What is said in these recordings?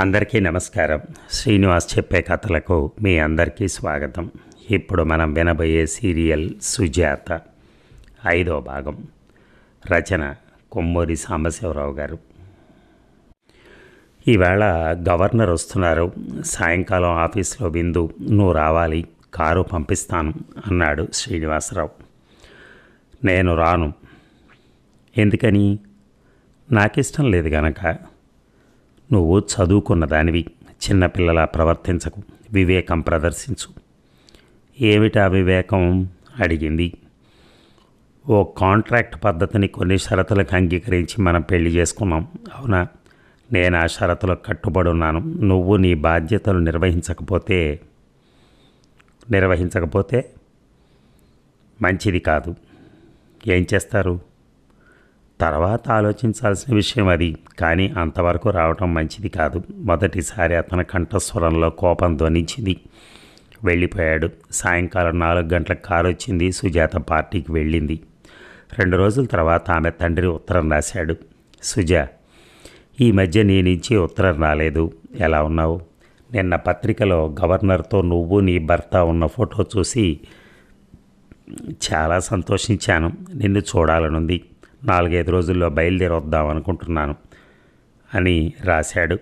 అందరికీ నమస్కారం. శ్రీనివాస్ చెప్పే కథలకు మీ అందరికీ స్వాగతం. ఇప్పుడు మనం వినబోయే సీరియల్ సుజాత ఐదో భాగం. రచన కొమ్మూరి సాంబశివరావు గారు. ఈవేళ గవర్నర్ వస్తున్నారు. సాయంకాలం ఆఫీస్లో విందు నువ్వు రావాలి కారు పంపిస్తాను అన్నాడు శ్రీనివాసరావు. నేను రాను. ఎందుకని? నాకిష్టం లేదు గనక. నువ్వు చదువుకున్న దానివి. చిన్నపిల్లలా ప్రవర్తించకు. వివేకం ప్రదర్శించు. ఏమిటా వివేకం? అడిగింది. ఓ కాంట్రాక్ట్ పద్ధతిని కొన్ని షరతులకు అంగీకరించి మనం పెళ్ళి చేసుకున్నాం. అవునా? నేను ఆ షరతులకు కట్టుబడి ఉన్నాను నువ్వు నీ బాధ్యతలు నిర్వహించకపోతే నిర్వహించకపోతే మంచిది కాదు. ఏం చేస్తారు? తర్వాత ఆలోచించాల్సిన విషయం అది. కానీ అంతవరకు రావటం మంచిది కాదు. మొదటిసారి అతని కంఠస్వరంలో కోపం ధ్వనించింది. వెళ్ళిపోయాడు. సాయంకాలం నాలుగు గంటలకు కారు వచ్చింది. సుజాత పార్టీకి వెళ్ళింది. రెండు రోజుల తర్వాత ఆమె తండ్రి ఉత్తరం రాశాడు. సుజా ఈ మధ్య నీ నుంచి ఉత్తరం రాలేదు. ఎలా ఉన్నావు? నిన్న పత్రికలో గవర్నర్తో నువ్వు నీ భర్త ఉన్న ఫోటో చూసి చాలా సంతోషించాను. నిన్ను చూడాలనుంది. నాలుగైదు రోజుల్లో బయలుదేరి వద్దాం అనుకుంటున్నాను అని రాశాడు.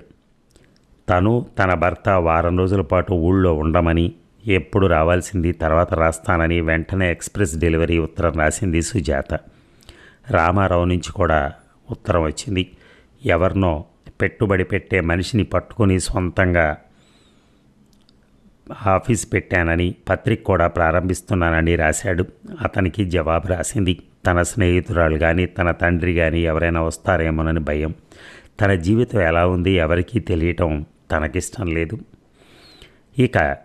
తను తన భర్త వారం రోజుల పాటు ఊళ్ళో ఉండమని ఎప్పుడు రావాల్సింది తర్వాత రాస్తానని వెంటనే ఎక్స్ప్రెస్ డెలివరీ ఉత్తరం రాసింది సుజాత. రామారావు నుంచి కూడా ఉత్తరం వచ్చింది. ఎవరినో పెట్టుబడి పెట్టే మనిషిని పట్టుకొని సొంతంగా ఆఫీస్ పెట్టానని పత్రిక కూడా ప్రారంభిస్తున్నానని రాశాడు. అతనికి జవాబు రాసింది తన స్నేహితురాలు కానీ తన తండ్రి కానీ ఎవరైనా వస్తారేమోనని భయం. తన జీవితం ఎలా ఉంది ఎవరికీ తెలియటం తనకిష్టం లేదు. ఇక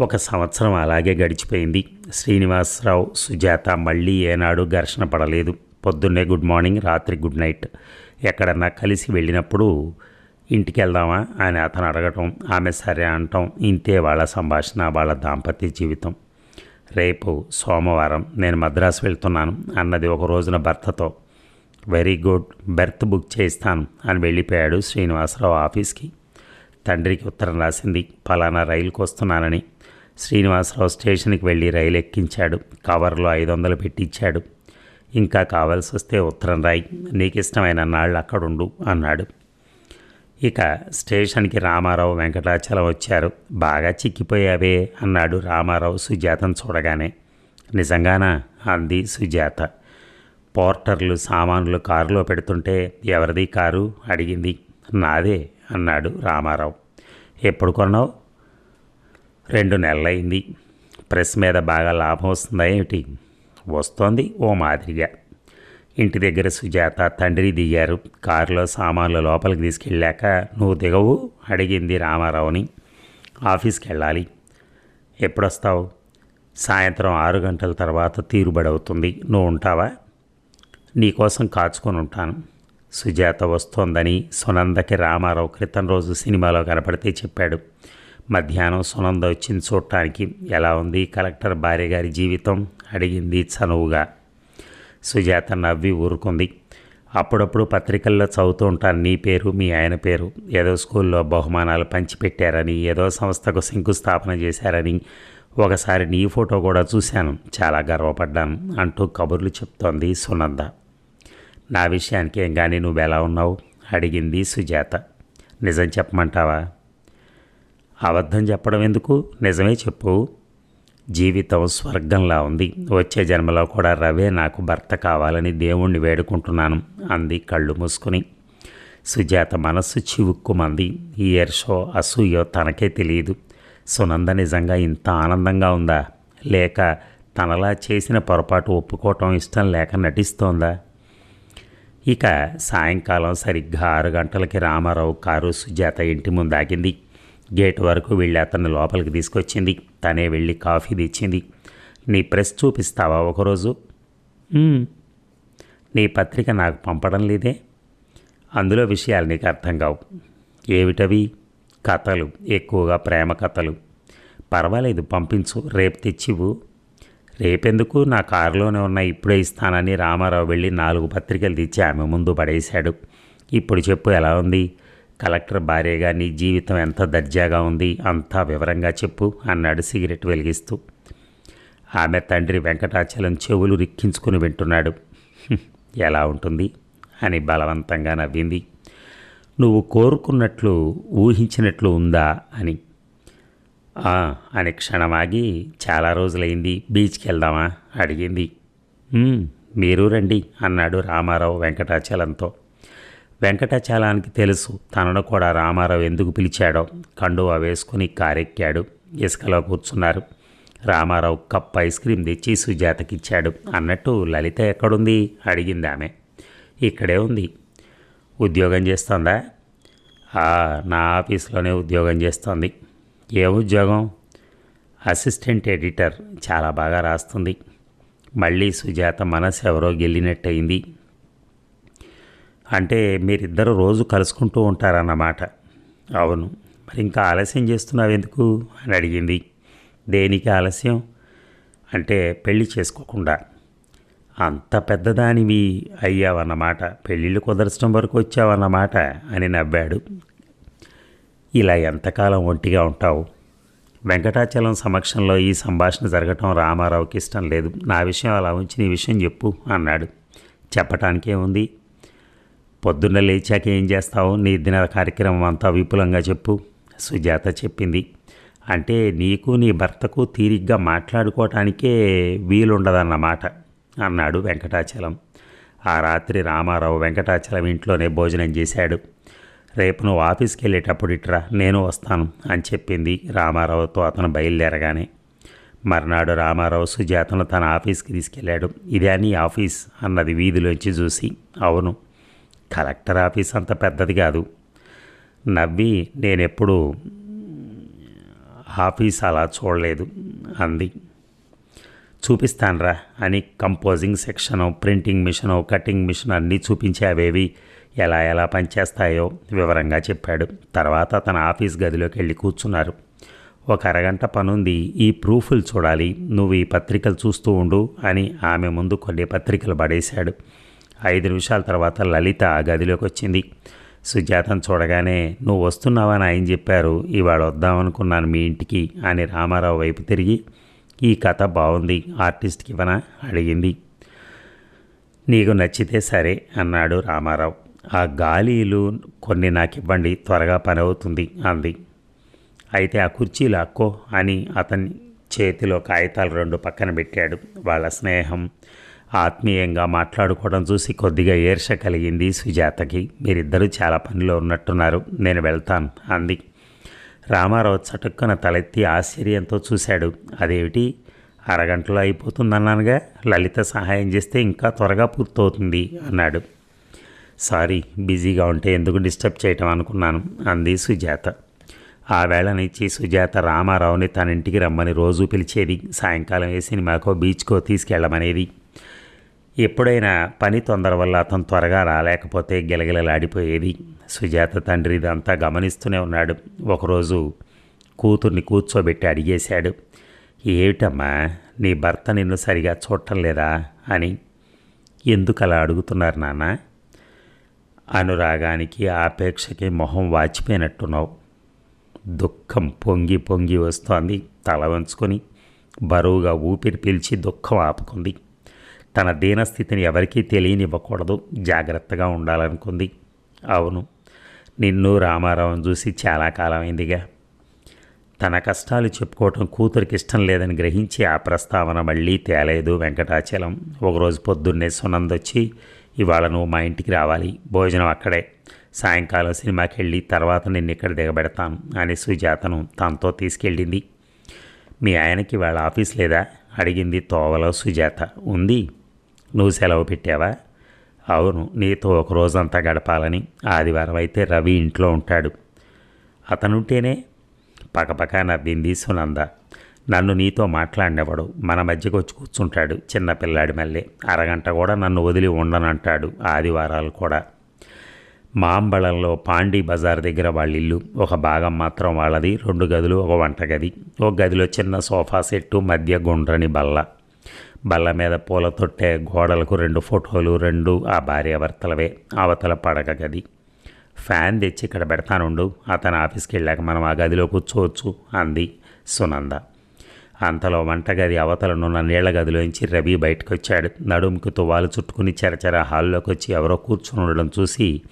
ఒక సంవత్సరం అలాగే గడిచిపోయింది. శ్రీనివాసరావు సుజాత మళ్ళీ ఏనాడు ఘర్షణ పడలేదు. పొద్దున్నే గుడ్ మార్నింగ్ రాత్రి గుడ్ నైట్. ఎక్కడన్నా కలిసి వెళ్ళినప్పుడు ఇంటికి వెళ్దామా అని అతను అడగటం ఆమె సరే అనటం ఇంతే వాళ్ళ సంభాషణ వాళ్ళ దాంపత్య జీవితం. రేపు సోమవారం నేను మద్రాసు వెళ్తున్నాను. అన్నది ఒక రోజున భర్తతో వెరీ గుడ్ బెర్త్ బుక్ చేయిస్తాను అని వెళ్ళిపోయాడు శ్రీనివాసరావు ఆఫీస్కి. తండ్రికి ఉత్తరం రాసింది పలానా రైలుకు వస్తున్నానని. శ్రీనివాసరావు స్టేషన్కి వెళ్ళి రైలు ఎక్కించాడు. కవర్లో ఐదు వందలు పెట్టించాడు. ఇంకా కావాల్సి వస్తే ఉత్తరం రాయి నీకు ఇష్టమైన నాళ్ళు అక్కడుండు అన్నాడు. ఇక స్టేషన్కి రామారావు వెంకటాచలం వచ్చారు. బాగా చిక్కిపోయావే అన్నాడు రామారావు సుజాతను చూడగానే. నిజంగానా? అంది సుజాత. పోర్టర్లు సామాన్లు కారులో పెడుతుంటే ఎవరిది కారు? అడిగింది. నాదే అన్నాడు రామారావు. ఎప్పుడు కొన్నావు? రెండు నెలలైంది. ప్రెస్ మీద బాగా లాభం వస్తుందా ఏమిటి? వస్తోంది ఓ మాదిరిగా. ఇంటి దగ్గర సుజాత తండ్రి దిగారు. కారులో సామాన్లు లోపలికి తీసుకెళ్ళాక నువ్వు దిగవు అడిగింది రామారావుని. ఆఫీస్కి వెళ్ళాలి ఎప్పుడొస్తావు? సాయంత్రం ఆరు గంటల తర్వాత తీరుబడి అవుతుంది నువ్వు ఉంటావా? నీకోసం కాచుకొని ఉంటాను. సుజాత వస్తోందని సునందకి రామారావు క్రితం రోజు సినిమాలో కనపడితే చెప్పాడు. మధ్యాహ్నం సునంద వచ్చింది చూడటానికి. ఎలా ఉంది కలెక్టర్ భార్య గారి జీవితం? అడిగింది చనువుగా. సుజాత నవ్వి ఊరుకుంది. అప్పుడప్పుడు పత్రికల్లో చదువుతూ ఉంటాను. నీ పేరు మీ ఆయన పేరు ఏదో స్కూల్లో బహుమానాలు పంచిపెట్టారని ఏదో సంస్థకు శంకుస్థాపన చేశారని ఒకసారి నీ ఫోటో కూడా చూశాను. చాలా గర్వపడ్డాను అంటూ కబుర్లు చెప్తోంది సునంద. నా విషయానికి ఏం కానీ నువ్వు ఎలా ఉన్నావు? అడిగింది సుజాత. నిజం చెప్పమంటావా? అబద్ధం చెప్పడం ఎందుకు? నిజమే చెప్పు. జీవితం స్వర్గంలా ఉంది. వచ్చే జన్మలో కూడా రవే నాకు భర్త కావాలని దేవుణ్ణి వేడుకుంటున్నాను అంది కళ్ళు మూసుకుని. సుజాత మనస్సు చివుక్కుమంది. ఈ ఎర్షో అసూయో తనకే తెలియదు. సునంద నిజంగా ఇంత ఆనందంగా ఉందా? లేక తనలా చేసిన పొరపాటు ఒప్పుకోవటం ఇష్టం లేక నటిస్తోందా? ఇక సాయంకాలం సరిగ్గా ఆరు గంటలకి రామారావు కారు సుజాత ఇంటి ముందు ఆగింది. గేట్ వరకు వెళ్ళి అతన్ని లోపలికి తీసుకొచ్చింది. తనే వెళ్ళి కాఫీ తెచ్చింది. నీ ప్రెస్ చూపిస్తావా ఒకరోజు. నీ పత్రిక నాకు పంపడం లేదే? అందులో విషయాలు నీకు అర్థం కావు. ఏమిటవి? కథలు. ఎక్కువగా ప్రేమ కథలు. పర్వాలేదు పంపించు. రేపు తెచ్చివు రేపెందుకు? నా కారులోనే ఉన్న ఇప్పుడే ఇస్తానని రామారావు వెళ్ళి నాలుగు పత్రికలు తెచ్చి ఆమె ముందు పడేశాడు. ఇప్పుడు చెప్పు ఎలా ఉంది? కలెక్టర్ భార్యగా నీ జీవితం ఎంత దర్జాగా ఉంది అంతా వివరంగా చెప్పు అన్నాడు సిగరెట్ వెలిగిస్తూ. ఆమె తండ్రి వెంకటాచలం చెవులు రిక్కించుకుని వింటున్నాడు. ఎలా ఉంటుంది? అని బలవంతంగా నవ్వింది. నువ్వు కోరుకున్నట్లు ఊహించినట్లు ఉందా? అని. అని క్షణమాగి చాలా రోజులైంది బీచ్కి వెళ్దామా అడిగింది మీరు రండి అన్నాడు రామారావు వెంకటాచలంతో. వెంకటాచలానికి తెలుసు తనను కూడా రామారావు ఎందుకు పిలిచాడో. కండువా వేసుకుని కారెక్కాడు. ఇసుకలో కూర్చున్నారు. రామారావు కప్ ఐస్ క్రీమ్ తెచ్చి సుజాతకిచ్చాడు. అన్నట్టు లలిత ఎక్కడుంది? అడిగింది ఆమె. ఇక్కడే ఉంది. ఉద్యోగం చేస్తోందా? నా ఆఫీస్లోనే ఉద్యోగం చేస్తోంది. ఏ ఉద్యోగం? Assistant editor. చాలా బాగా రాస్తుంది. మళ్ళీ సుజాత మనసు ఎవరో గెలినట్టయింది అంటే మీరిద్దరు రోజు కలుసుకుంటూ ఉంటారన్నమాట. అవును. మరి ఇంకా ఆలస్యం చేస్తున్నావు ఎందుకు? అని అడిగింది. దేనికి ఆలస్యం? అంటే పెళ్ళి చేసుకోకుండా. అంత పెద్దదానివి అయ్యావన్నమాట. పెళ్ళిళ్ళు కుదర్చడం వరకు వచ్చావన్నమాట అని నవ్వాడు. ఇలా ఎంతకాలం ఒంటిగా ఉంటావు? వెంకటాచలం సమక్షంలో ఈ సంభాషణ జరగటం రామారావుకి ఇష్టం లేదు. నా విషయం అలా ఉంచి నీ విషయం చెప్పు అన్నాడు. చెప్పటానికే ఉంది. పొద్దున్న లేచాక ఏం చేస్తావు? నీ దిన కార్యక్రమం అంతా విపులంగా చెప్పు సుజాత చెప్పింది. అంటే నీకు నీ భర్తకు తీరిగ్గా మాట్లాడుకోవటానికే వీలుండదన్నమాట అన్నాడు వెంకటాచలం. ఆ రాత్రి రామారావు వెంకటాచలం ఇంట్లోనే భోజనం చేశాడు. రేపు నువ్వు ఆఫీస్కి వెళ్ళేటప్పుడు ఇట్రా నేను వస్తాను అని చెప్పింది రామారావుతో అతను బయలుదేరగానే. మర్నాడు రామారావు సుజాతను తన ఆఫీస్కి తీసుకెళ్ళాడు. ఇదే నీ ఆఫీస్ అన్నది వీధిలోంచి చూసి. అవును కలెక్టర్ ఆఫీస్ అంత పెద్దది కాదు. నవ్వి నేనెప్పుడు ఆఫీస్ అలా చూడలేదు. అంది. చూపిస్తానరా అని composing section printing machine cutting machine అన్నీ చూపించి అవేవి ఎలా ఎలా పనిచేస్తాయో వివరంగా చెప్పాడు. తర్వాత తన ఆఫీస్ గదిలోకి వెళ్ళి కూర్చున్నారు. ఒక అరగంట పనుంది ఈ ప్రూఫ్లు చూడాలి నువ్వు ఈ పత్రికలు చూస్తూ ఉండు అని ఆమె ముందు కొన్ని పత్రికలు పడేశాడు. ఐదు నిమిషాల తర్వాత లలిత ఆ గదిలోకి వచ్చింది. సుజాతను చూడగానే నువ్వు వస్తున్నావని ఆయన చెప్పారు. ఇవాళ వద్దామనుకున్నాను మీ ఇంటికి అని రామారావు వైపు తిరిగి ఈ కథ బాగుంది ఆర్టిస్ట్కి ఇవ్వనా? అడిగింది. నీకు నచ్చితే సరే అన్నాడు రామారావు. ఆ గాలీలు కొన్ని నాకు ఇవ్వండి త్వరగా పని అవుతుంది అంది. అయితే ఆ కుర్చీలు అక్కో అని అతని చేతిలో కాగితాలు రెండు పక్కన పెట్టాడు. వాళ్ళ స్నేహం ఆత్మీయంగా మాట్లాడుకోవడం చూసి కొద్దిగా ఈర్ష కలిగింది సుజాతకి. మీరిద్దరూ చాలా పనిలో ఉన్నట్టున్నారు. నేను వెళ్తాను అంది. రామారావు చటుక్కున తలెత్తి ఆశ్చర్యంతో చూశాడు. అదేమిటి? అరగంటలో అయిపోతుందన్నానుగా? లలిత సహాయం చేస్తే ఇంకా త్వరగా పూర్తవుతుంది అన్నాడు. సారీ బిజీగా ఉంటే ఎందుకు డిస్టర్బ్ చేయటం అనుకున్నాను అంది సుజాత. ఆ వేళనిచ్చి సుజాత రామారావుని తన ఇంటికి రమ్మని రోజు పిలిచేది. సాయంకాలం ఏ సినిమాకో బీచ్కో తీసుకెళ్ళమనేది ఎప్పుడైనా పని తొందర వల్ల అతను త్వరగా రాలేకపోతే గిలగిలలాడిపోయేది. సుజాత తండ్రి ఇదంతా గమనిస్తూనే ఉన్నాడు. ఒకరోజు కూతుర్ని కూర్చోబెట్టి అడిగేశాడు ఏమిటమ్మా నీ భర్త నిన్ను సరిగా చూడటం లేదా? అని. ఎందుకు అలా అడుగుతున్నారు నాన్న? అనురాగానికి ఆపేక్షకి మొహం వాచిపోయినట్టున్నావు. దుఃఖం పొంగి పొంగి వస్తోంది. తల వంచుకొని బరువుగా ఊపిరి పీల్చి దుఃఖం ఆపుకుంది. తన దీనస్థితిని ఎవరికీ తెలియనివ్వకూడదు. జాగ్రత్తగా ఉండాలనుకుంది. అవును నిన్ను రామారావం చూసి చాలా కాలమైందిగా. తన కష్టాలు చెప్పుకోవటం కూతురికి ఇష్టం లేదని గ్రహించి ఆ ప్రస్తావన మళ్ళీ తేలేదు వెంకటాచలం. ఒకరోజు పొద్దున్నే సునందొచ్చి ఇవాళ నువ్వు మా ఇంటికి రావాలి భోజనం అక్కడే. సాయంకాలం సినిమాకి వెళ్ళి తర్వాత నిన్ను ఇక్కడ దిగబెడతాను అని సుజాతను తనతో తీసుకెళ్ళింది. మీ ఆయనకి వాళ్ళ ఆఫీస్ లేదా? అడిగింది తోవలో సుజాత. ఉంది. నువ్వు సెలవు పెట్టావా? అవును నీతో ఒక రోజంతా గడపాలని ఆదివారం అయితే రవి ఇంట్లో ఉంటాడు. అతనుంటేనే పకపక నవ్వింది సునంద. నన్ను నీతో మాట్లాడినవాడు? మన మధ్యకు వచ్చి కూర్చుంటాడు చిన్నపిల్లాడి మళ్ళీ. అరగంట కూడా నన్ను వదిలి ఉండనంటాడు ఆదివారాలు కూడా. మాంబళంలో పాండీ బజార్ దగ్గర వాళ్ళ ఇల్లు ఒక భాగం మాత్రం వాళ్ళది రెండు గదులు ఒక వంటగది. ఒక గదిలో చిన్న సోఫా సెట్టు మధ్య గుండ్రని బల్ల. బల్ల మీద పూల తొట్టే గోడలకు రెండు ఫోటోలు రెండు ఆ భార్యాభర్తలవే అవతల పడక గది. ఫ్యాన్ తెచ్చి ఇక్కడ పెడతానుండు అతను ఆఫీస్కి వెళ్ళాక మనం ఆ గదిలో కూర్చోవచ్చు అంది సునంద. అంతలో వంటగది అవతలనున్న నీళ్ళ గదిలోంచి రవి బయటకు వచ్చాడు నడుముకి తువ్వాలు చుట్టుకుని చెరచెర హాల్లోకి వచ్చి ఎవరో కూర్చుని ఉండడం చూసి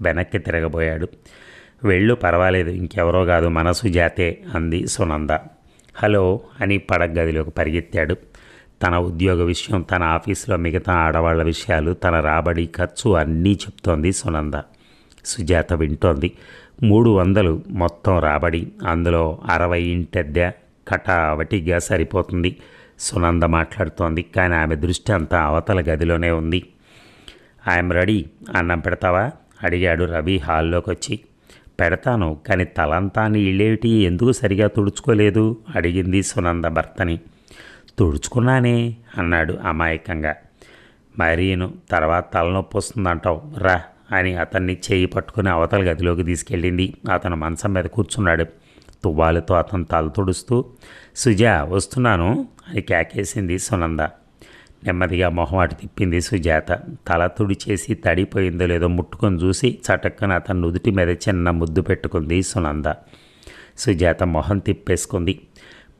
వెనక్కి తిరగబోయాడు. వెళ్ళు పర్వాలేదు ఇంకెవరో కాదు మనసు జాతే అంది సునంద. హలో అని పడగ గదిలోకి పరిగెత్తాడు. తన ఉద్యోగ విషయం తన ఆఫీసులో మిగతా ఆడవాళ్ళ విషయాలు తన రాబడి ఖర్చు అన్నీ చెప్తోంది సునంద. సుజాత వింటోంది. మూడు వందలు మొత్తం రాబడి అందులో అరవై ఇంటెద్దె కటావటిగా సరిపోతుంది. సునంద మాట్లాడుతోంది. కానీ ఆమె దృష్టి అంతా అవతల గదిలోనే ఉంది. I'm ready. అన్నం పెడతావా? అడిగాడు రవి హాల్లోకి వచ్చి పెడతాను కానీ తలంతా నీళ్ళేటి ఎందుకు సరిగా తుడుచుకోలేదు? అడిగింది సునంద భర్తని. తుడుచుకున్నానే అన్నాడు అమాయకంగా. మరీను తర్వాత తలనొప్పి వస్తుందంటావు రా అని అతన్ని చేయి పట్టుకుని అవతల గదిలోకి తీసుకెళ్ళింది. అతను మంచం మీద కూర్చున్నాడు. తువ్వాలతో అతను తల తుడుస్తూ సుజా వస్తున్నాను అని కేకేసింది సునంద. నెమ్మదిగా మొహం అటు తిప్పింది సుజాత. తల తుడిచేసి తడిపోయిందో లేదో ముట్టుకొని చూసి చటక్కన అతను నుదుటి మీద చిన్న ముద్దు పెట్టుకుంది సునంద. సుజాత మొహం తిప్పేసుకుంది.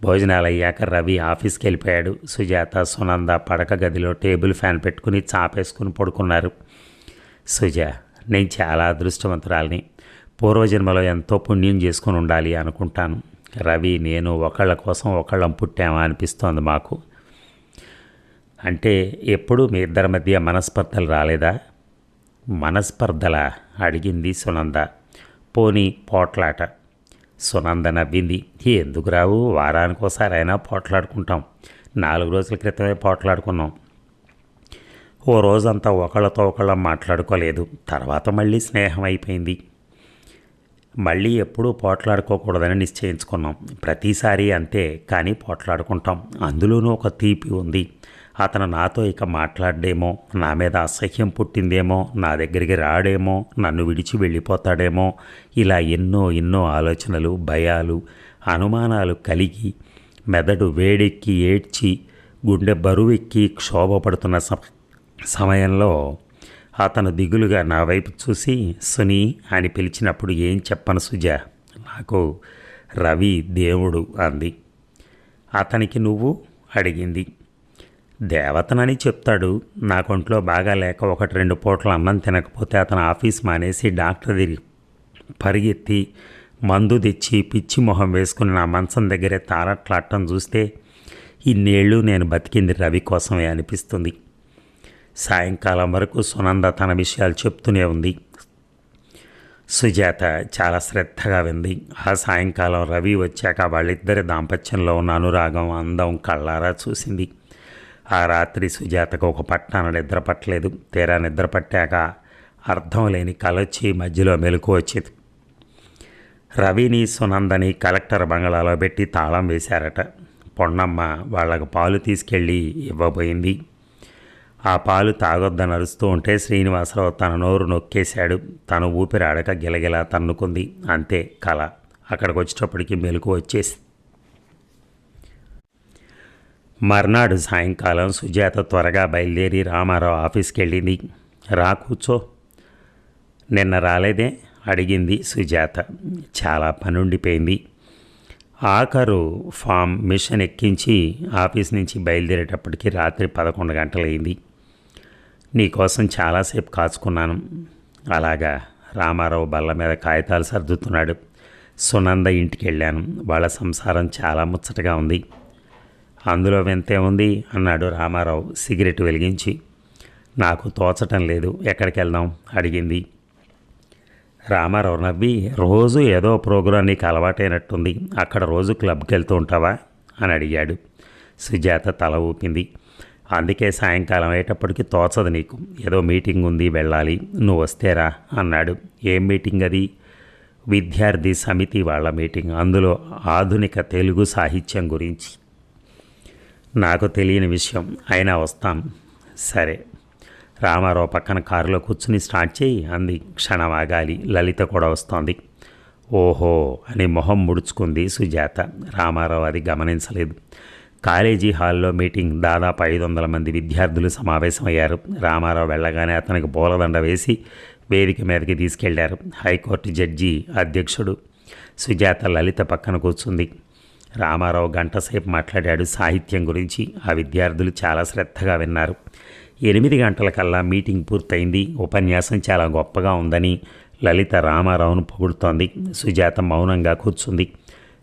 భోజనాలు అయ్యాక రవి ఆఫీస్కి వెళ్ళిపోయాడు సుజాత సునంద పడక గదిలో టేబుల్ ఫ్యాన్ పెట్టుకుని చాపేసుకుని పడుకున్నారు. సుజా నేను చాలా అదృష్టవంతురాలిని. పూర్వజన్మలో ఎంతో పుణ్యం చేసుకుని ఉండాలి అనుకుంటాను. రవి నేను ఒకళ్ళ కోసం ఒకళ్ళం పుట్టామా అనిపిస్తోంది మాకు. అంటే ఎప్పుడు మీ ఇద్దరి మధ్య మనస్పర్ధలు రాలేదా? మనస్పర్ధలా? అడిగింది సునంద. పోనీ పోట్లాట. సునంద నవ్వింది ఎందుకు రావు? వారానికి ఒకసారి అయినా పోట్లాడుకుంటాం. నాలుగు రోజుల క్రితమే పోట్లాడుకున్నాం. ఓ రోజంతా ఒకళ్ళతో ఒకళ్ళం మాట్లాడుకోలేదు. తర్వాత మళ్ళీ స్నేహం అయిపోయింది. మళ్ళీ ఎప్పుడూ పోట్లాడుకోకూడదని నిశ్చయించుకున్నాం. ప్రతిసారి అంతే కానీ పోట్లాడుకుంటాం. అందులోనూ ఒక తీపి ఉంది. అతను నాతో ఇక మాట్లాడేమో నా మీద అసహ్యం పుట్టిందేమో నా దగ్గరికి రాడేమో నన్ను విడిచి వెళ్ళిపోతాడేమో ఇలా ఎన్నో ఎన్నో ఆలోచనలు భయాలు అనుమానాలు కలిగి మెదడు వేడెక్కి ఏడ్చి గుండె బరువెక్కి క్షోభపడుతున్న సమయంలో అతను దిగులుగా నా వైపు చూసి సునీ అని పిలిచినప్పుడు ఏం చెప్పను సుజా? నాకు రవి దేవుడు అంది. అతనికి నువ్వు? అడిగింది. దేవతనని చెప్తాడు. నాకొంట్లో బాగా లేక ఒకటి రెండు పూటలు అన్నం తినకపోతే అతను ఆఫీస్ మానేసి డాక్టర్ తిరిగి పరిగెత్తి మందు తెచ్చి పిచ్చి మొహం వేసుకుని నా మంచం దగ్గరే తారట్లాడటం చూస్తే ఇన్నేళ్ళు నేను బతికింది రవి కోసమే అనిపిస్తుంది. సాయంకాలం వరకు సునంద తన విషయాలు చెప్తూనే ఉంది. సుజాత చాలా శ్రద్ధగా వింది. ఆ సాయంకాలం రవి వచ్చాక వాళ్ళిద్దరి దాంపత్యంలో ఉన్న అనురాగం అందం కళ్ళారా చూసింది. ఆ రాత్రి సుజాతకు ఒక పట్టాన నిద్ర పట్టలేదు. తీరా నిద్ర పట్టాక అర్థం లేని కలొచ్చి మధ్యలో మెలకు వచ్చేది. రవిని సునందని కలెక్టర్ బంగళాలో పెట్టి తాళం వేశారట. పొన్నమ్మ వాళ్ళకు పాలు తీసుకెళ్ళి ఇవ్వబోయింది. ఆ పాలు తాగొద్దని అరుస్తూ ఉంటే శ్రీనివాసరావు తన నోరు నొక్కేశాడు. తను ఊపిరాడక గిలగిలా తన్నుకుంది. అంతే కళ అక్కడికి వచ్చేటప్పటికి మెలకు వచ్చేసి మర్నాడు సాయంకాలం సుజాత త్వరగా బయలుదేరి రామారావు ఆఫీస్కి వెళ్ళింది రా కూర్చో. నిన్న రాలేదే? అడిగింది సుజాత. చాలా పనుండిపోయింది. ఆఖరు ఫామ్ మిషన్ ఎక్కించి ఆఫీస్ నుంచి బయలుదేరేటప్పటికి రాత్రి పదకొండు గంటలైంది నీకోసం చాలాసేపు కాచుకున్నాను. అలాగా. రామారావు బల్ల మీద కాగితాలు సర్దుతున్నాడు. సునంద ఇంటికి వెళ్ళాను వాళ్ళ సంసారం చాలా ముచ్చటగా ఉంది. అందులో వింతే ఉంది అన్నాడు రామారావు సిగరెట్ వెలిగించి. నాకు తోచటం లేదు ఎక్కడికి వెళ్దాం అడిగింది. రామారావు నవ్వి రోజు ఏదో ప్రోగ్రాం నీకు అలవాటైనట్టుంది అక్కడ రోజు క్లబ్కి వెళ్తూ ఉంటావా? అని అడిగాడు. సుజాత తల ఊపింది. అందుకే సాయంకాలం అయ్యేటప్పటికి తోచదు నీకు. ఏదో మీటింగ్ ఉంది వెళ్ళాలి. నువ్వు వస్తేరా అన్నాడు. ఏం మీటింగ్ అది? విద్యార్థి సమితి వాళ్ళ మీటింగ్. అందులో ఆధునిక తెలుగు సాహిత్యం గురించి. నాకు తెలియని విషయం. అయినా వస్తాం. సరే. రామారావు పక్కన కారులో కూర్చుని స్టార్ట్ చేయి అంది. క్షణం ఆగాలి. లలిత కూడా వస్తోంది. ఓహో అని మొహం ముడుచుకుంది సుజాత. రామారావు అది గమనించలేదు. కాలేజీ హాల్లో మీటింగ్. దాదాపు ఐదు వందల మంది విద్యార్థులు సమావేశమయ్యారు. రామారావు వెళ్ళగానే అతనికి పూలదండ వేసి వేదిక మీదకి తీసుకెళ్ళారు. హైకోర్టు జడ్జి అధ్యక్షుడు సుజాత లలిత పక్కన కూర్చుంది. రామారావు గంటసేపు మాట్లాడాడు సాహిత్యం గురించి. ఆ విద్యార్థులు చాలా శ్రద్ధగా విన్నారు. ఎనిమిది గంటలకల్లా మీటింగ్ పూర్తయింది. ఉపన్యాసం చాలా గొప్పగా ఉందని లలిత రామారావును పొగుడుతోంది. సుజాత మౌనంగా కూర్చుంది.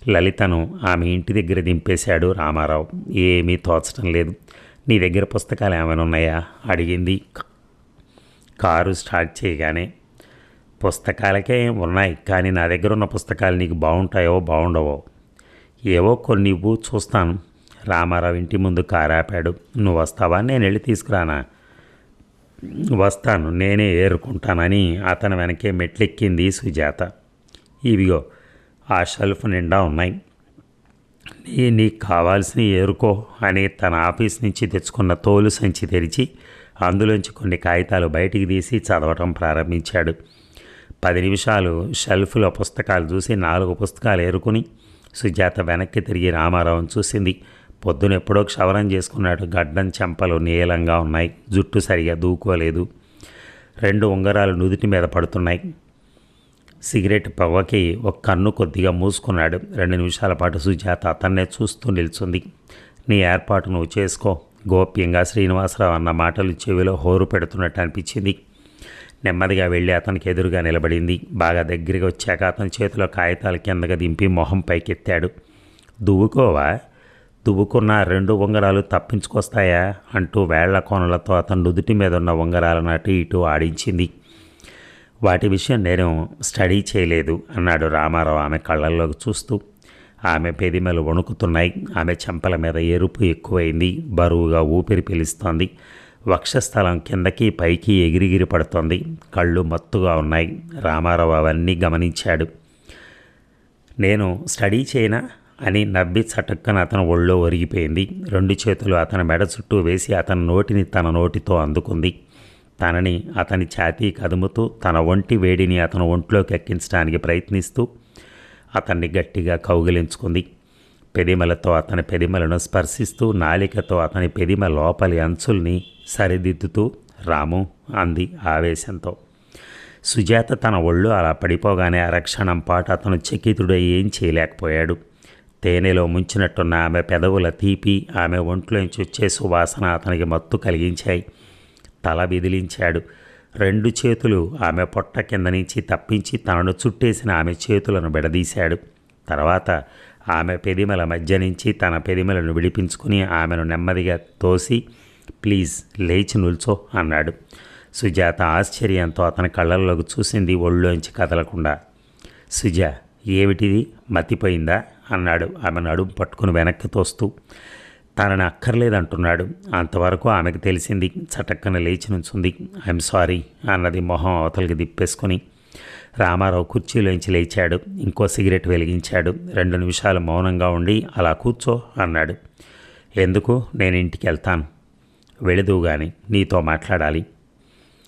లలితను ఆమె ఇంటి దగ్గర దింపేశాడు రామారావు. ఏమీ తోచడం లేదు. నీ దగ్గర పుస్తకాలు ఏమైనా ఉన్నాయా? అడిగింది. కారు స్టార్ట్ చేయగానే పుస్తకాలకే ఉన్నాయి? కానీ నా దగ్గర ఉన్న పుస్తకాలు నీకు బాగుంటాయో బాగుండవో? ఏవో కొన్ని ఇవ్వు చూస్తాను. రామారావు ఇంటి ముందు కారు ఆపాడు నువ్వు వస్తావా? నేను వెళ్ళి తీసుకురానా? వస్తాను. నేనే ఏరుకుంటానని అతని వెనకే మెట్లెక్కింది సుజాత. ఇవిగో ఆ షెల్ఫ్ నిండా ఉన్నాయి. నీ నీకు కావాల్సినవి ఏరుకో అని తన ఆఫీస్ నుంచి తెచ్చుకున్న తోలు సంచి తెరిచి అందులోంచి కొన్ని కాగితాలు బయటికి తీసి చదవటం ప్రారంభించాడు. పది నిమిషాలు షెల్ఫ్లో పుస్తకాలు చూసి నాలుగు పుస్తకాలు ఏరుకుని సుజాత వెనక్కి తిరిగి రామారావుని చూసింది. పొద్దున ఎప్పుడో క్షవరం చేసుకున్నాడు. గడ్డం చెంపలు నీలంగా ఉన్నాయి. జుట్టు సరిగా దూకోలేదు రెండు ఉంగరాలు నుదుటి మీద పడుతున్నాయి. సిగరెట్ పొగకి ఒక కన్ను కొద్దిగా మూసుకున్నాడు. రెండు నిమిషాల పాటు సుజాత అతన్నే చూస్తూ నిల్చుంది. నీ ఏర్పాటు నువ్వు చేసుకో. గోప్యంగా శ్రీనివాసరావు అన్న మాటలు చెవిలో హోరు పెడుతున్నట్టు అనిపించింది. నెమ్మదిగా వెళ్ళి అతనికి ఎదురుగా నిలబడింది. బాగా దగ్గరికి వచ్చాక అతని చేతిలో కాగితాల కిందగా దింపి మొహం పైకెత్తాడు. దువ్వుకోవా? దువ్వుకున్న రెండు ఉంగరాలు తప్పించుకొస్తాయా? అంటూ వేళ్ళ కోనలతో అతను నుదుటి మీద ఉన్న ఉంగరాలను అటు ఇటు ఆడించింది. వాటి విషయం నేను స్టడీ చేయలేదు అన్నాడు రామారావు ఆమె కళ్ళల్లోకి చూస్తూ. ఆమె పెదిమలు వణుకుతున్నాయి. ఆమె చెంపల మీద ఎరుపు ఎక్కువైంది. బరువుగా ఊపిరి పిలుస్తోంది. వక్షస్థలం కిందకి పైకి ఎగిరిగిరి పడుతోంది. కళ్ళు మత్తుగా ఉన్నాయి. రామారావు అవన్నీ గమనించాడు. నేను స్టడీ చేయనా? అని నవ్వి చటక్కన అతను ఒళ్ళో ఒరిగిపోయింది. రెండు చేతులు అతని మెడ చుట్టూ వేసి అతని నోటిని తన నోటితో అందుకుంది. తనని అతని ఛాతీ కదుముతూ తన ఒంటి వేడిని అతను ఒంట్లోకి ఎక్కించడానికి ప్రయత్నిస్తూ అతన్ని గట్టిగా కౌగిలించుకుంది. పెదిమలతో అతని పెదిమలను స్పర్శిస్తూ నాలికతో అతని పెదిమ లోపలి అంచుల్ని సరిదిద్దుతూ రాము అంది ఆవేశంతో. సుజాత తన ఒళ్ళు అలా పడిపోగానే అరక్షణం పాటు అతను చకితుడై ఏం చేయలేకపోయాడు. తేనెలో ముంచినట్టున్న ఆమె పెదవుల తీపి ఆమె ఒంట్లోంచి వచ్చే సువాసన అతనికి మత్తు కలిగించాయి. తల విదిలించాడు. రెండు చేతులు ఆమె పొట్ట కింద నుంచి తప్పించి తనను చుట్టేసిన ఆమె చేతులను విడదీశాడు. తర్వాత ఆమె పెదిమల మధ్య నుంచి తన పెదిమలను విడిపించుకుని ఆమెను నెమ్మదిగా తోసి ప్లీజ్ లేచి నిల్చో అన్నాడు. సుజాత ఆశ్చర్యంతో అతని కళ్ళల్లోకి చూసింది ఒళ్ళోంచి కదలకుండా. సుజ ఏమిటిది? మతిపోయిందా? అన్నాడు. ఆమె నడుము పట్టుకుని వెనక్కి తోస్తూ. తనని అక్కర్లేదంటున్నాడు. అంతవరకు ఆమెకు తెలిసింది చటక్కన లేచి నుంచుంది. ఐఎమ్ సారీ అన్నది మొహం అవతలికి తిప్పేసుకొని రామారావు కుర్చీలోంచి లేచాడు. ఇంకో సిగరెట్ వెలిగించాడు. రెండు నిమిషాలు మౌనంగా ఉండి అలా కూర్చో అన్నాడు. ఎందుకు? నేను ఇంటికి వెళ్తాను. వెళుదువు గాని నీతో మాట్లాడాలి.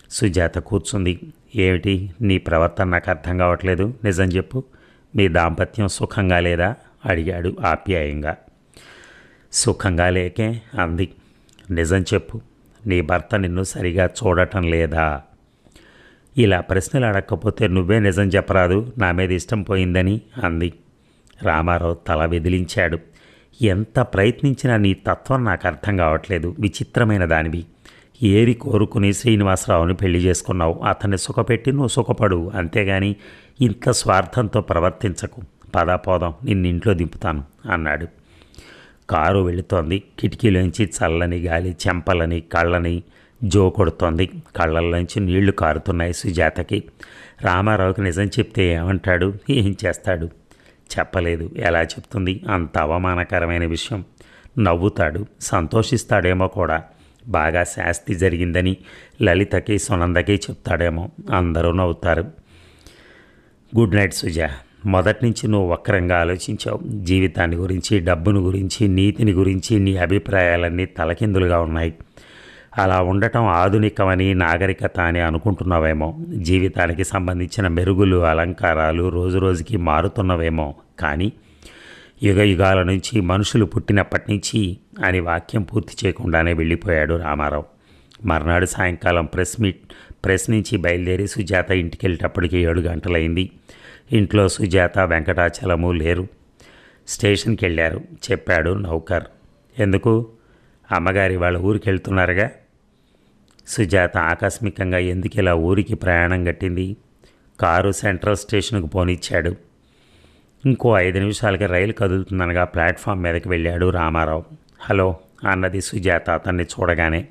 సుజాత కూర్చుంది. ఏమిటి? నీ ప్రవర్తన నాకు అర్థం కావట్లేదు. నిజం చెప్పు. మీ దాంపత్యం సుఖంగా లేదా? అడిగాడు ఆప్యాయంగా. సుఖంగా లేకే అంది. నిజం చెప్పు. నీ భర్త నిన్ను సరిగా చూడటం లేదా? ఇలా ప్రశ్నలు అడగకపోతే నువ్వే నిజం చెప్పరాదు. నా మీద ఇష్టం పోయిందని అంది. రామారావు తల వెదిలించాడు. ఎంత ప్రయత్నించినా నీ తత్వం నాకు అర్థం కావట్లేదు. విచిత్రమైన దానివి. ఏరి కోరుకుని శ్రీనివాసరావుని పెళ్ళి చేసుకున్నావు. అతన్ని సుఖపెట్టి నువ్వు సుఖపడు. అంతేగాని ఇంత స్వార్థంతో ప్రవర్తించకు. పదాపోదం నిన్నింట్లో దింపుతాను అన్నాడు. కారు వెళుతోంది. కిటికీలోంచి చల్లని గాలి చెంపలని కళ్ళని జో కొడుతోంది. కళ్ళల్లోంచి నీళ్ళు కారుతున్నాయి సుజాతకి. రామారావుకి నిజం చెప్తే ఏమంటాడు? ఏం చేస్తాడు? చెప్పలేదు. ఎలా చెప్తుంది? అంత అవమానకరమైన విషయం. నవ్వుతాడు. సంతోషిస్తాడేమో కూడా. బాగా శాస్తి జరిగిందని లలితకి సునందకి చెప్తాడేమో. అందరూ నవ్వుతారు. Good night Suja. మొదటి నుంచి నువ్వు వక్రంగా ఆలోచించావు. జీవితాన్ని గురించి డబ్బును గురించి నీతిని గురించి నీ అభిప్రాయాలన్నీ తలకిందులుగా ఉన్నాయి. అలా ఉండటం ఆధునికమని నాగరికత అని అనుకుంటున్నావేమో. జీవితానికి సంబంధించిన మెరుగులు అలంకారాలు రోజు రోజుకి మారుతున్నవేమో. కానీ యుగ యుగాల నుంచి మనుషులు పుట్టినప్పటి నుంచి అని వాక్యం పూర్తి చేయకుండానే వెళ్ళిపోయాడు రామారావు. మర్నాడు సాయంకాలం ప్రెస్ మీట్ ప్రెస్ నుంచి బయలుదేరి సుజాత ఇంటికి వెళ్ళేటప్పటికి ఏడు గంటలైంది. ఇంట్లో సుజాత వెంకటాచలము లేరు. స్టేషన్కి వెళ్ళారు చెప్పాడు నౌకర్. ఎందుకు? అమ్మగారి వాళ్ళ ఊరికి వెళ్తున్నారుగా సుజాత ఆకస్మికంగా ఎందుకు ఇలా ఊరికి ప్రయాణం కట్టింది? కారు సెంట్రల్ స్టేషన్కు పోనిచ్చాడు. ఇంకో ఐదు నిమిషాలకి రైలు కదులుతుందనగా ప్లాట్ఫామ్ మీదకి వెళ్ళాడు రామారావు. హలో అన్నది సుజాత అతన్ని చూడగానే.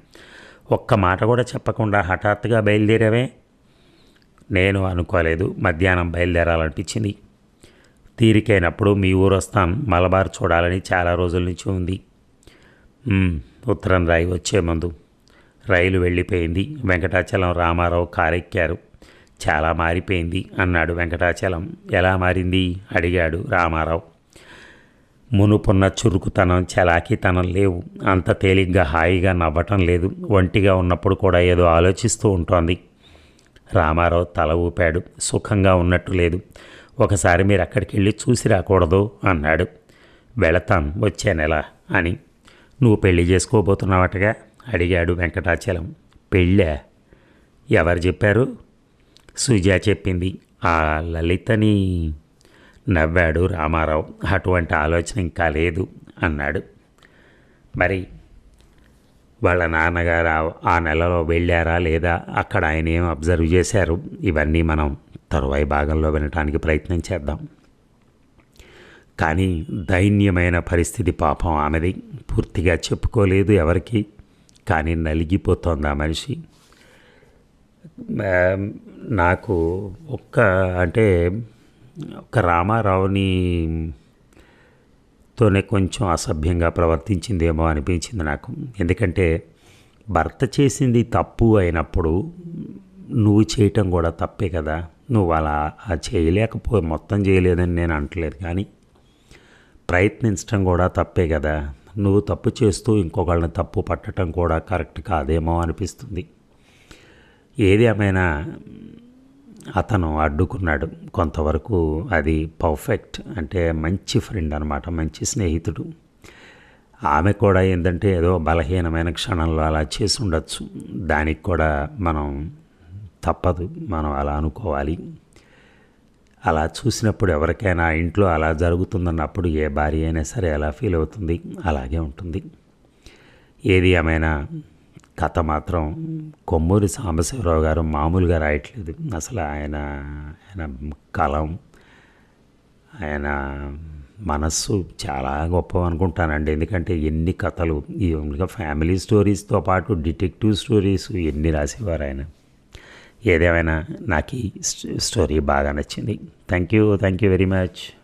ఒక్క మాట కూడా చెప్పకుండా హఠాత్తుగా బయలుదేరావే? నేను అనుకోలేదు మధ్యాహ్నం బయలుదేరాలనిపించింది. తీరికైనప్పుడు మీ ఊరు వస్తాం మలబార్ చూడాలని చాలా రోజుల నుంచి ఉంది. ఉత్తరం రాయి వచ్చే ముందు. రైలు వెళ్ళిపోయింది. వెంకటాచలం రామారావు కారెక్కారు. చాలా మారిపోయింది అన్నాడు వెంకటాచలం. ఎలా మారింది? అడిగాడు రామారావు. మునుపున్న చురుకుతనం చలాకీతనం లేవు. అంత తేలిగ్గా హాయిగా నవ్వటం లేదు. ఒంటిగా ఉన్నప్పుడు కూడా ఏదో ఆలోచిస్తూ ఉంటోంది. రామారావు తల ఊపాడు. సుఖంగా ఉన్నట్టు లేదు. ఒకసారి మీరు అక్కడికి వెళ్ళి చూసి రాకూడదు అన్నాడు. వెళతాను వచ్చే నెల అని. నువ్వు పెళ్ళి చేసుకోబోతున్నావటగా? అడిగాడు వెంకటాచలం. పెళ్ళా? ఎవరు చెప్పారు? సుజా చెప్పింది. ఆ లలితని నవ్వాడు రామారావు. అటువంటి ఆలోచన ఇంకా లేదు అన్నాడు. మరి వాళ్ళ నాన్నగారు ఆ- నెలలో వెళ్ళారా లేదా? అక్కడ ఆయన ఏం అబ్జర్వ్ చేశారు? ఇవన్నీ మనం తరువాయి భాగంలో వినటానికి ప్రయత్నం చేద్దాం. కానీ దైన్యమైన పరిస్థితి పాపం ఆమెది. పూర్తిగా చెప్పుకోలేదు ఎవరికి. కానీ నలిగిపోతోంది ఆ మనిషి. నాకు ఒక్క అంటే ఒక రామారావుని తోనే కొంచెం అసభ్యంగా ప్రవర్తించిందేమో అనిపించింది నాకు. ఎందుకంటే భర్త చేసింది తప్పు అయినప్పుడు నువ్వు చేయటం కూడా తప్పే కదా. నువ్వు అలా ఆ చేయలేకపో మొత్తం చేయలేదని నేను అంటలేదు కానీ ప్రయత్నించడం కూడా తప్పే కదా. నువ్వు తప్పు చేస్తూ ఇంకొకళ్ళని తప్పు పట్టడం కూడా కరెక్ట్ కాదేమో అనిపిస్తుంది. ఏది ఏమైనా అతను అడ్డుకున్నాడు. కొంతవరకు అది పర్ఫెక్ట్ అంటే మంచి ఫ్రెండ్ అనమాట మంచి స్నేహితుడు. ఆమె కూడా ఏంటంటే ఏదో బలహీనమైన క్షణంలో అలా చేసి ఉండొచ్చు. దానికి కూడా మనం తప్పదు మనం అలా అనుకోవాలి. అలా చూసినప్పుడు ఎవరికైనా ఇంట్లో అలా జరుగుతుందన్నప్పుడు ఏ భార్య అయినా సరే ఎలా ఫీల్ అవుతుంది అలాగే ఉంటుంది. ఏది ఏమైనా కథ మాత్రం కొమ్మూరి సాంబశివరావు గారు మామూలుగా రాయట్లేదు. అసలు ఆయన ఆయన కలం ఆయన మనస్సు చాలా గొప్ప అనుకుంటానండి. ఎందుకంటే ఎన్ని కథలు ఈ ఫ్యామిలీ స్టోరీస్తో పాటు డిటెక్టివ్ స్టోరీస్ ఎన్ని రాసేవారు ఆయన. ఏదేమైనా నాకు ఈ స్టోరీ బాగా నచ్చింది. Thank you thank you very much.